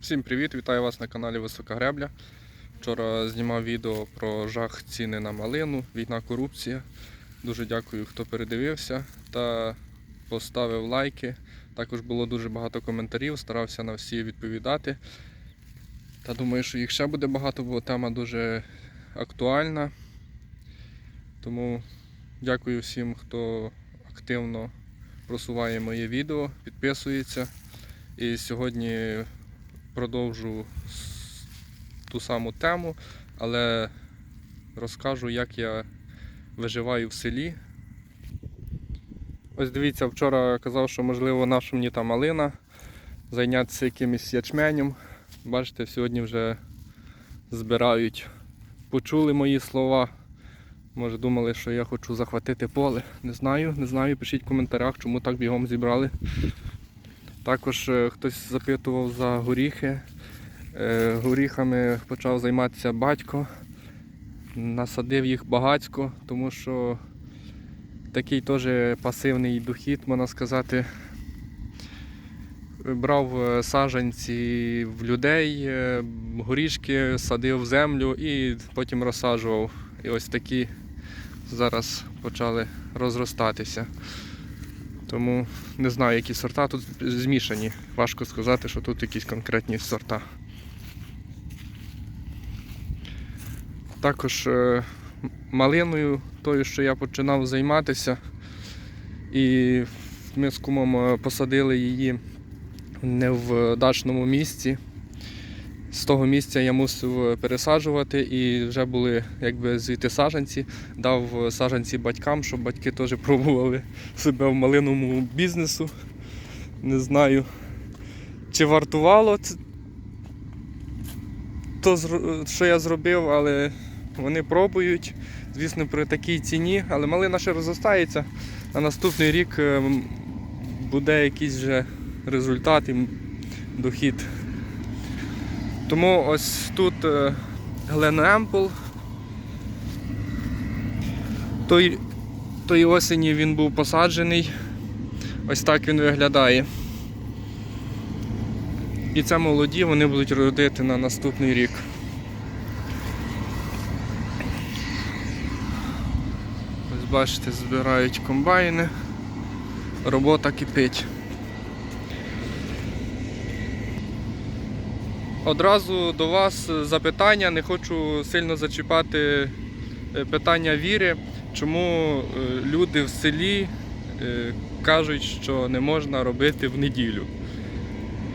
Всім привіт! Вітаю вас на каналі Висока Гребля. Вчора знімав відео про жах ціни на малину, війна, корупція. Дуже дякую, хто передивився та поставив лайки. Також було дуже багато коментарів, старався на всі відповідати. Та думаю, що їх ще буде багато, бо тема дуже актуальна. Тому дякую всім, хто активно просуває моє відео, підписується. І сьогодні продовжу ту саму тему, але розкажу, як я виживаю в селі. Ось дивіться, вчора казав, що можливо наша мені та малина, зайнятися якимось ячменем. Бачите, сьогодні вже збирають. Почули мої слова. Може думали, що я хочу захватити поле. Не знаю, не знаю. Пишіть в коментарях, чому так бігом зібрали. Також е, хтось запитував за горіхи. Е, Горіхами почав займатися батько. Насадив їх багацько, тому що такий теж пасивний дохід, можна сказати. Брав е, саджанці в людей, горішки садив в землю і потім розсаджував. І ось такі зараз почали розростатися. Тому не знаю, які сорта тут змішані. Важко сказати, що тут якісь конкретні сорта. Також е, малиною, тою, що я починав займатися, і ми з кумом е, посадили її не в дачному місці. З того місця я мусив пересаджувати і вже були якби звідти саджанці. Дав саджанці батькам, щоб батьки теж пробували себе в малиновому бізнесу. Не знаю, чи вартувало то, що я зробив, але вони пробують. Звісно, при такій ціні, але малина ще розростається. На наступний рік е, буде якийсь вже результат і дохід. Тому ось тут Глен Емпл. Той, осені він був посаджений. Ось так він виглядає. І це молоді, вони будуть родити на наступний рік. Ось бачите, збирають комбайни. Робота кипить. Одразу до вас запитання, не хочу сильно зачіпати е, питання віри, чому е, люди в селі е, кажуть, що не можна робити в неділю.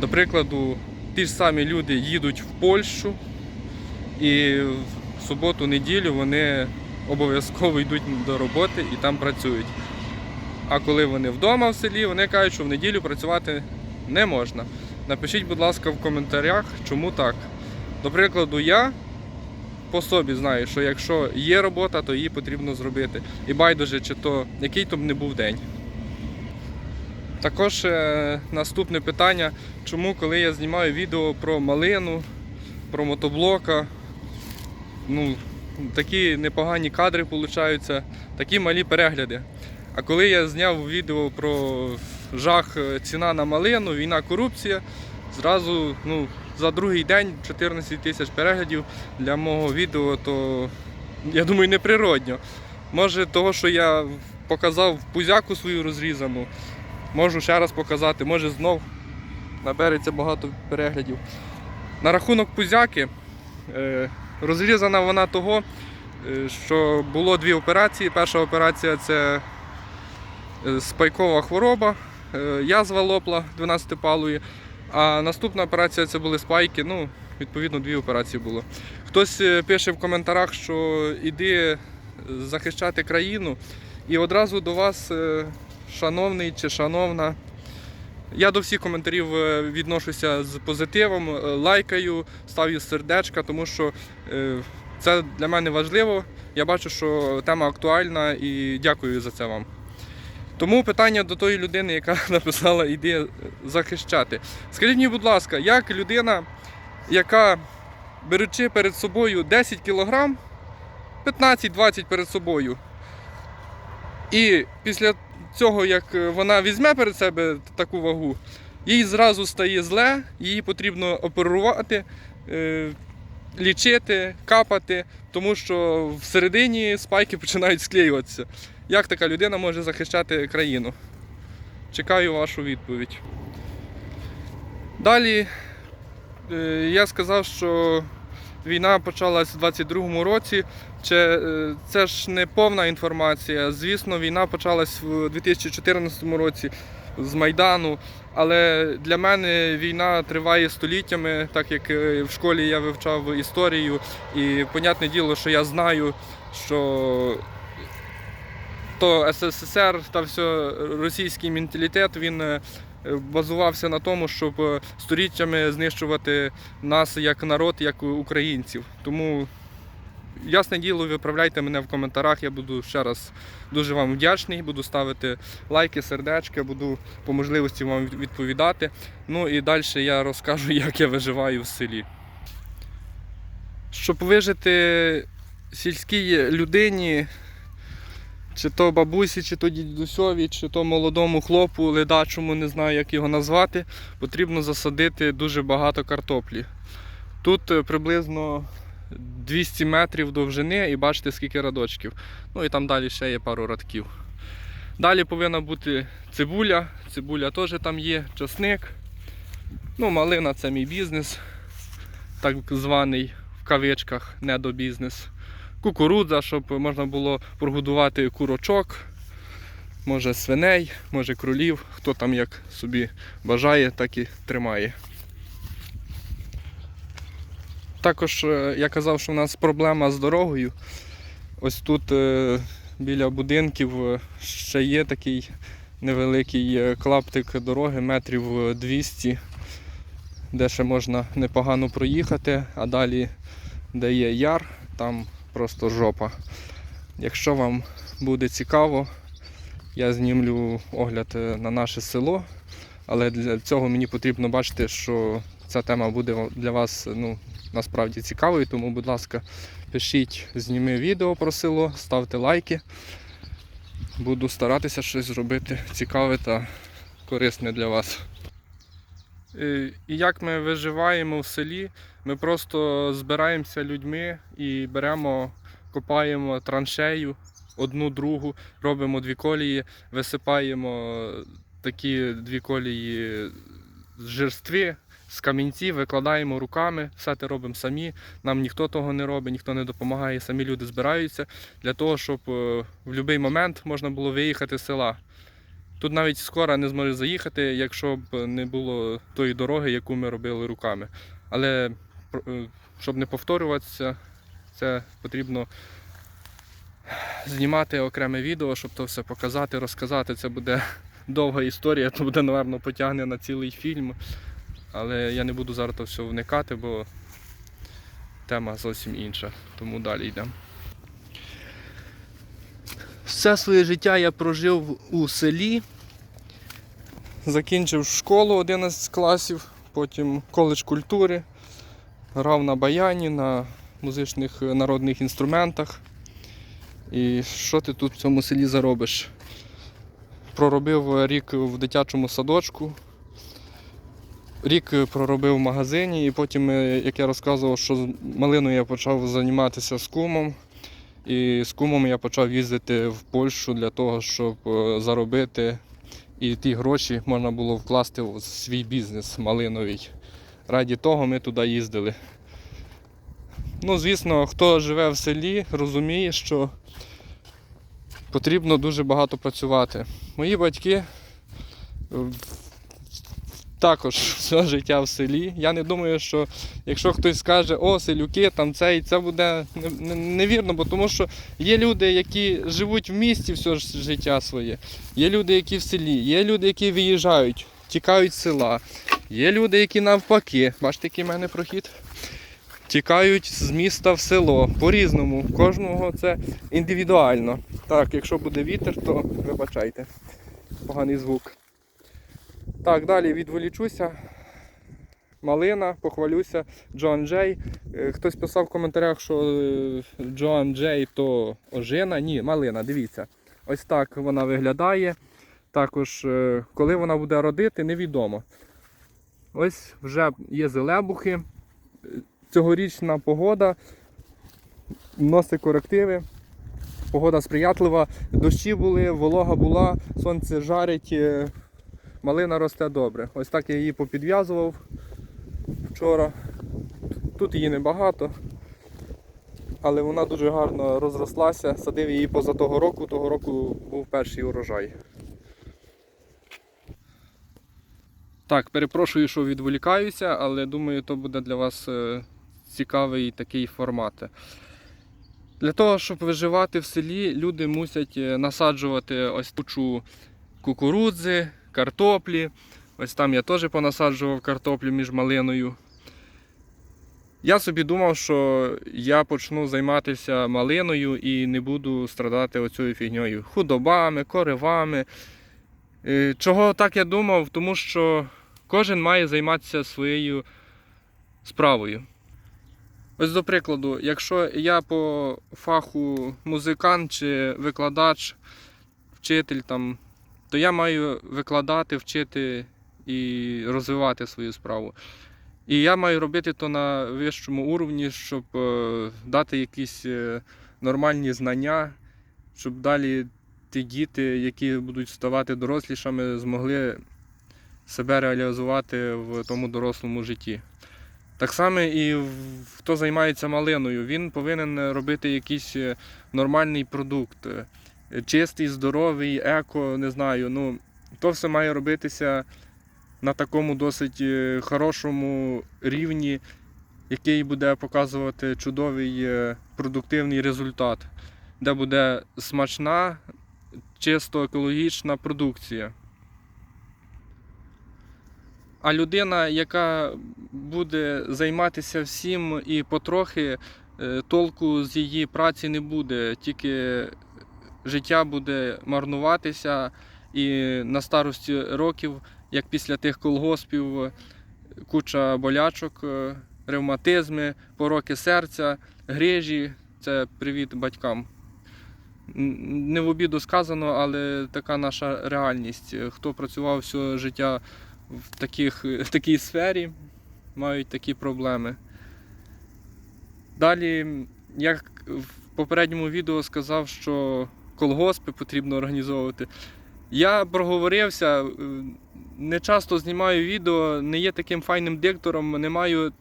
До прикладу, ті ж самі люди їдуть в Польщу і в суботу-неділю вони обов'язково йдуть до роботи і там працюють. А коли вони вдома в селі, вони кажуть, що в неділю працювати не можна. Напишіть, будь ласка, в коментарях, чому так. До прикладу, я по собі знаю, що якщо є робота, то її потрібно зробити. І байдуже, чи то який то б не був день. Також е, наступне питання, чому коли я знімаю відео про малину, про мотоблока, ну, такі непогані кадри получаються, такі малі перегляди. А коли я зняв відео про жах е, ціна на малину, війна, корупція, зразу ну, за другий день 14 тисяч переглядів для мого відео, то я думаю, неприродньо. Може, того, що я показав пузяку свою розрізану, можу ще раз показати, може знов набереться багато переглядів. На рахунок пузяки, е, розрізана вона того, е, що було дві операції. Перша операція це спайкова хвороба, язва лопла 12-палої. А наступна операція це були спайки. Ну, відповідно, дві операції було. Хтось е, пише в коментарях, що іди захищати країну. І одразу до вас, е, шановний чи шановна. Я до всіх коментарів е, відношуся з позитивом, е, лайкаю, ставлю сердечка, тому що е, це для мене важливо. Я бачу, що тема актуальна і дякую за це вам. Тому питання до тої людини, яка написала іди захищати. Скажіть мені, будь ласка, як людина, яка беручи перед собою 10 кг, 15-20 перед собою, і після цього, як вона візьме перед себе таку вагу, їй зразу стає зле, її потрібно оперувати, е, лічити, капати, тому що всередині спайки починають склеюватися. Як така людина може захищати країну? Чекаю вашу відповідь. Далі е, я сказав, що війна почалась у 22-му році. Е, це ж не повна інформація. Звісно, війна почалась в 2014 році з Майдану. Але для мене війна триває століттями, так як е, в школі я вивчав історію. І понятне діло, що я знаю, що то СССР та все російський менталітет він е, базувався на тому, щоб е, століттями знищувати нас як народ, як українців. Тому ясне діло, виправляйте мене в коментарях. Я буду ще раз дуже вам вдячний. Буду ставити лайки, сердечки, буду по можливості вам відповідати. Ну і далі я розкажу, як я виживаю в селі. Щоб вижити сільській людині, чи то бабусі, чи то дідусьові, чи то молодому хлопу, ледачому, не знаю, як його назвати, потрібно засадити дуже багато картоплі. Тут е, приблизно 200 метрів довжини і бачите, скільки радочків. Ну і там далі ще є пару радків. Далі повинна бути цибуля. Цибуля теж там є, часник. Ну, малина це мій бізнес, так званий в кавичках, недобізнес. Кукурудза, щоб можна було прогодувати курочок, може свиней, може кролів, хто там як собі бажає, так і тримає. Також е, я казав, що в нас проблема з дорогою. Ось тут е, біля будинків е, ще є такий невеликий клаптик дороги, метрів е, 200, де ще можна непогано проїхати, а далі, де є яр, там просто жопа. Якщо вам буде цікаво, я знімлю огляд е, на наше село, але для цього мені потрібно бачити, що ця тема буде для вас ну, насправді цікавою, тому, будь ласка, пишіть, зніми відео про село, ставте лайки. Буду старатися щось зробити цікаве та корисне для вас. Е, І як ми виживаємо в селі, ми просто збираємося людьми і беремо, копаємо траншею одну другу, робимо дві колії, висипаємо такі дві колії з жерстви, з камінців, викладаємо руками, все це робимо самі. Нам ніхто того не робить, ніхто не допомагає, самі люди збираються для того, щоб е, в будь-який момент можна було виїхати з села. Тут навіть скоро не зможе заїхати, якщо б не було тої дороги, яку ми робили руками. Але щоб не повторюватися, це потрібно знімати окреме відео, щоб то все показати, розказати. Це буде довга історія, то буде, напевно, потягне на цілий фільм. Але я не буду зараз то все вникати, бо тема зовсім інша. Тому далі йдемо. Все своє життя я прожив у селі. Закінчив школу 11 класів, потім коледж культури, грав на баяні, на музичних народних інструментах. І що ти тут в цьому селі заробиш? Проробив рік в дитячому садочку, рік проробив в магазині, і потім, е, як я розказував, що з малиною я почав займатися з кумом. І з кумом я почав їздити в Польщу для того, щоб е, заробити і ті гроші можна було вкласти в свій бізнес малиновий. Раді того ми туди їздили. Ну, звісно, хто живе в селі, розуміє, що потрібно дуже багато працювати. Мої батьки е, також все життя в селі. Я не думаю, що якщо хтось скаже, о, селюки, там це і це буде не- не- невірно, бо тому що є люди, які живуть в місті все життя своє, є люди, які в селі, є люди, які виїжджають, тікають села, є люди, які навпаки, бачите, який в мене прохід. Тікають з міста в село по-різному. Кожного це індивідуально. Так, якщо буде вітер, то вибачайте. Поганий звук. Так, далі відволічуся. Малина, похвалюся. Джоан Джей. Е, Хтось писав в коментарях, що е, Джоан Джей то ожина. Ні, малина, дивіться. Ось так вона виглядає. Також, е, коли вона буде родити, невідомо. Ось вже є зелебухи. Е, Цьогорічна погода вносить корективи. Погода сприятлива, дощі були, волога була, сонце жарить, е, малина росте добре. Ось так я її попідв'язував вчора. Тут її небагато, але вона дуже гарно розрослася. Садив її поза того року, того року був перший урожай. Так, перепрошую, що відволікаюся, але думаю, то буде для вас е, цікавий такий формат. Для того, щоб виживати в селі, люди мусять е, насаджувати ось кучу кукурудзи, картоплі. Ось там я теж понасаджував картоплю між малиною. Я собі думав, що я почну займатися малиною і не буду страдати оцією фігньою. Худобами, коривами. Е, Чого так я думав? Тому що кожен має займатися своєю справою. Ось до прикладу, якщо я по фаху музикант чи викладач, вчитель там, то я маю викладати, вчити і розвивати свою справу. І я маю робити то на вищому уровні, щоб е, дати якісь е, нормальні знання, щоб далі ті діти, які будуть ставати дорослішими, змогли себе реалізувати в тому дорослому житті. Так само і хто займається малиною, він повинен робити якийсь е, нормальний продукт. е, Чистий, здоровий, еко, не знаю. Ну, то все має робитися на такому досить е, хорошому рівні, який буде показувати чудовий продуктивний результат, де буде смачна, чисто екологічна продукція. А людина, яка буде займатися всім і потрохи, е, толку з її праці не буде, тільки життя буде марнуватися, і на старості років, як після тих колгоспів, куча болячок, е, ревматизми, пороки серця, грижі це привіт батькам. Не в обіду сказано, але така наша реальність. Хто працював все життя в, таких, в такій сфері, мають такі проблеми. Далі, як в попередньому відео сказав, що колгоспи потрібно організовувати. Я проговорився, е, не часто знімаю відео, не є таким файним диктором, не маю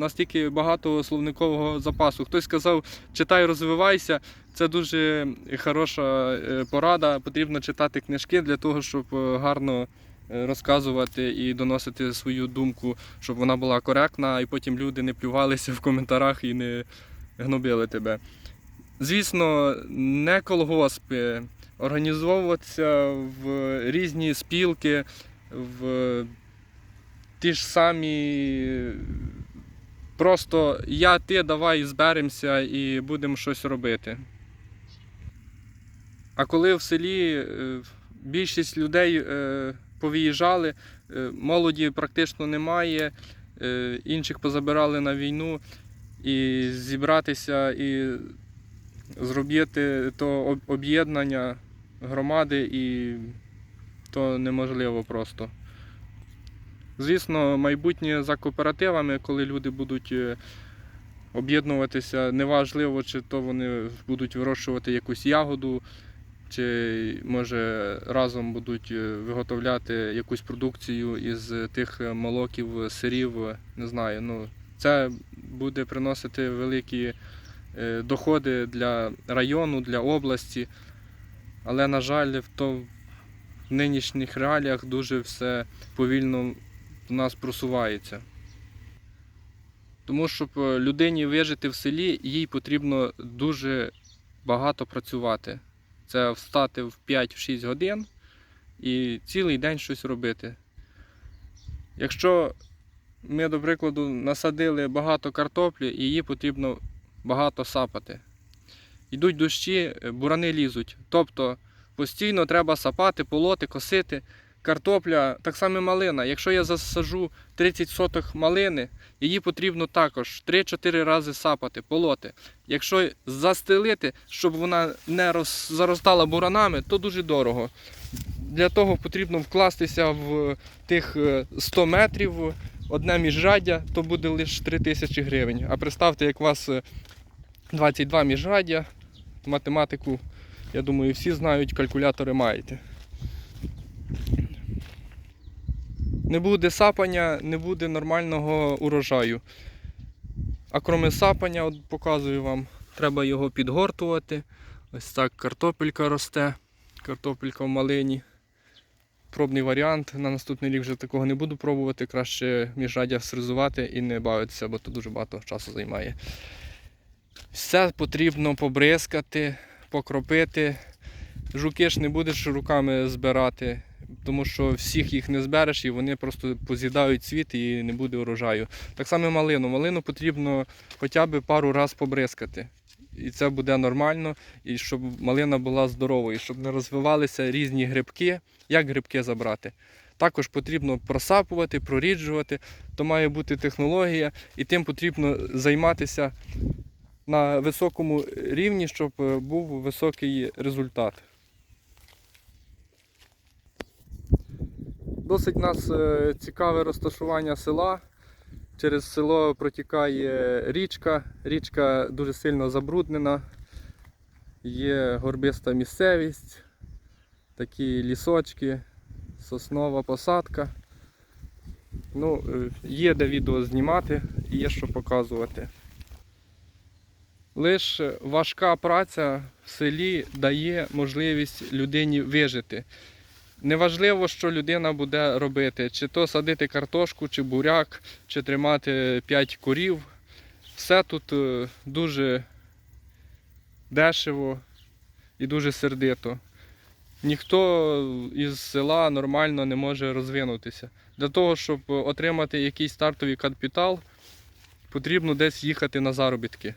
настільки багато словникового запасу. Хтось сказав, читай, розвивайся. Це дуже хороша е, порада. Потрібно читати книжки для того, щоб е, гарно е, розказувати і доносити свою думку, щоб вона була коректна, і потім люди не плювалися в коментарях і не гнобили тебе. Звісно, не колгоспи, організовуватися в різні спілки, в ті ж самі. Просто я, ти, давай зберемося і будемо щось робити. А коли в селі е, більшість людей е, повиїжджали, е, молоді практично немає, інших позабирали на війну, і зібратися і зробити то об'єднання громади і то неможливо просто. Звісно, майбутнє за кооперативами, коли люди будуть е, об'єднуватися, неважливо, чи то вони будуть вирощувати якусь ягоду, чи може разом будуть е, виготовляти якусь продукцію із тих е, молоків, сирів, не знаю. Ну, це буде приносити великі доходи для району, для області. Але, на жаль, то, в нинішніх реаліях дуже все повільно в нас просувається. Тому щоб е, людині вижити в селі, їй потрібно дуже багато працювати. Це встати в 5-6 годин і цілий день щось робити. Якщо ми, до прикладу, насадили багато картоплі, її потрібно багато сапати. Йдуть дощі, е, бурани лізуть. Тобто постійно треба сапати, полоти, косити. Картопля, так само малина. Якщо я засаджу 30 соток малини, її потрібно також 3-4 рази сапати, полоти. Якщо застелити, щоб вона не роз... заростала буранами, то дуже дорого. для того потрібно вкластися в тих е, 100 метрів. Одне міжраддя, то буде лише 3 тисячі гривень. А представте, як у вас е, 22 міжраддя, математику, я думаю, всі знають, калькулятори маєте. Не буде сапання, не буде нормального урожаю. А крім сапання, от показую вам, треба його підгортувати. Ось так картопелька росте, картопелька в малині. Пробний варіант. На наступний рік вже такого не буду пробувати. Краще міжраддя срезувати і не бавитися, бо то дуже багато часу займає. Все потрібно побризкати, покропити. Жуки ж не будеш руками збирати, тому що всіх їх не збереш і вони просто поз'їдають цвіт і не буде урожаю. Так само малину. Малину потрібно хоча б пару разів побризкати. І це буде нормально, і щоб малина була здоровою, щоб не розвивалися різні грибки. Як грибки забрати? Також потрібно просапувати, проріджувати, то має бути технологія, і тим потрібно займатися на високому рівні, щоб е, був високий результат. Досить нас е, цікаве розташування села. Через село протікає річка. Річка дуже сильно забруднена. Є горбиста місцевість, такі лісочки, соснова посадка. Ну, е, є де відео знімати і є що показувати. Лише важка праця в селі дає можливість людині вижити. Неважливо, що людина буде робити, чи то садити картошку, чи буряк, чи тримати 5 корів. Все тут е, дуже дешево і дуже сердито. Ніхто із села нормально не може розвинутися. Для того, щоб отримати якийсь стартовий капітал, потрібно десь їхати на заробітки.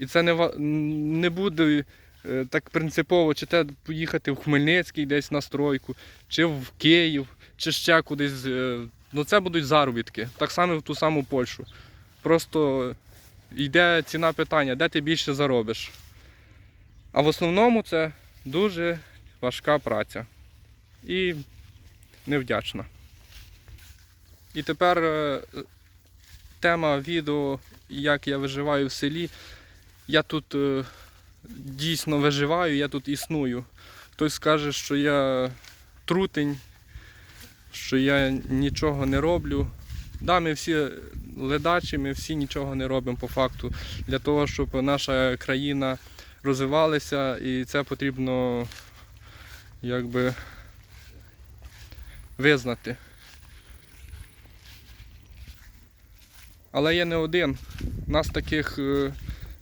І це не, не буде е, так принципово, чи те поїхати в Хмельницький десь на стройку, чи в Київ, чи ще кудись. е, Ну це будуть заробітки. Так само в ту саму Польщу. Просто йде ціна питання, де ти більше заробиш. А в основному це дуже важка праця і невдячна. І тепер е, тема відео, як я виживаю в селі. Я тут е, дійсно виживаю, я тут існую. Хтось скаже, що я трутень, що я нічого не роблю. Да, ми всі ледачі, ми всі нічого не робимо по факту для того, щоб наша країна розвивалася, і це потрібно якби визнати. Але я не один. Нас таких е,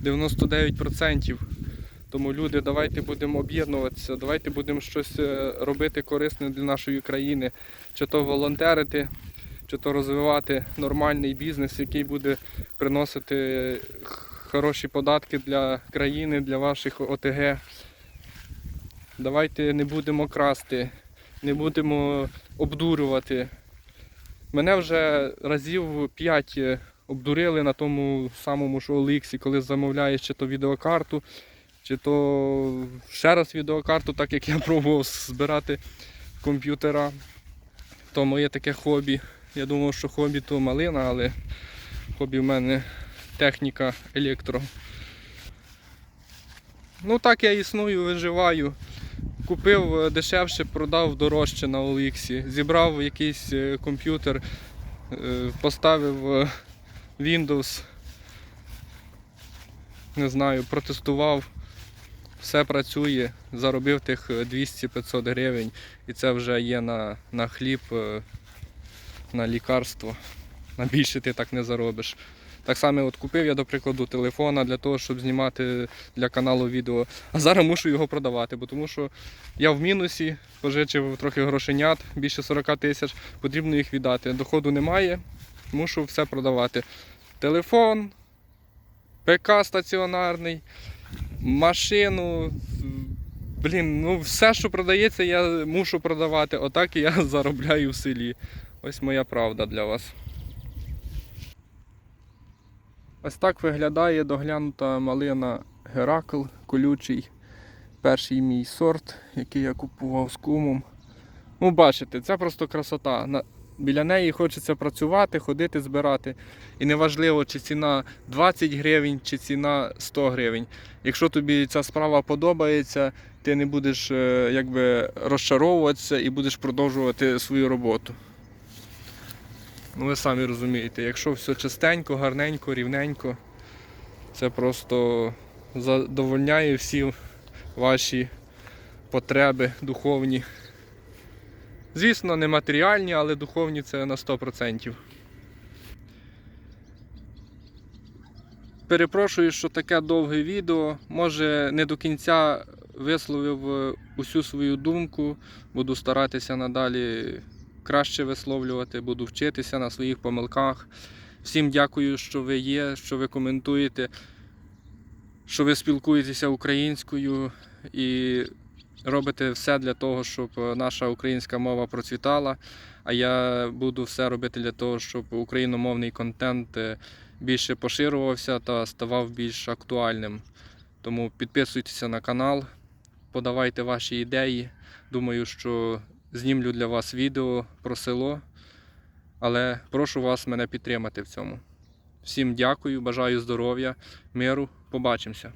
99%. Тому люди, давайте будемо об'єднуватися, давайте будемо щось е, робити корисне для нашої країни, чи то волонтерити, чи то розвивати нормальний бізнес, який буде приносити хороші податки для країни, для ваших ОТГ. Давайте не будемо красти, не будемо обдурювати. Мене вже разів 5 обдурили на тому самому ж OLX, коли замовляєш чи то відеокарту, чи то ще раз відеокарту, так як я пробував збирати комп'ютера. То моє таке хобі. Я думав, що хобі то малина, але хобі в мене техніка електро. Ну так я існую, виживаю. Купив е, дешевше, продав дорожче на OLX. Зібрав якийсь е, комп'ютер, е, поставив Windows. Не знаю, протестував. Все працює, заробив тих е, 200-500 гривень і це вже є на, на хліб, е, на лікарство. На більше ти так не заробиш. Так само от купив я, до прикладу, телефона для того, щоб знімати для каналу відео. А зараз мушу його продавати, бо тому що я в мінусі, пожичив трохи грошенят, більше 40 тисяч, потрібно їх віддати. Доходу немає, мушу все продавати. Телефон, ПК стаціонарний, машину. Блін, ну все, що продається, я мушу продавати. Отак я заробляю в селі. Ось моя правда для вас. Ось так виглядає доглянута малина Геракл колючий. Перший мій сорт, який я купував з кумом. Ну, бачите, це просто красота. Біля неї хочеться працювати, ходити, збирати. І неважливо, чи ціна 20 гривень, чи ціна 100 гривень. Якщо тобі ця справа подобається, ти не будеш е, якби розчаровуватися і будеш продовжувати свою роботу. Ну, ви самі розумієте, якщо все чистенько, гарненько, рівненько, це просто задовольняє всі ваші потреби духовні. Звісно, не матеріальні, але духовні це на 100%. Перепрошую, що таке довге відео. Може не до кінця висловив е, усю свою думку. Буду старатися надалі краще висловлювати, буду вчитися на своїх помилках. Всім дякую, що ви є, що ви коментуєте, що ви спілкуєтеся українською і робите все для того, щоб наша українська мова процвітала. А я буду все робити для того, щоб україномовний контент е, більше поширювався та ставав більш актуальним. Тому підписуйтеся на канал, подавайте ваші ідеї. Думаю, що знімлю для вас відео про село. Але прошу вас мене підтримати в цьому. Всім дякую, бажаю здоров'я, миру. Побачимося.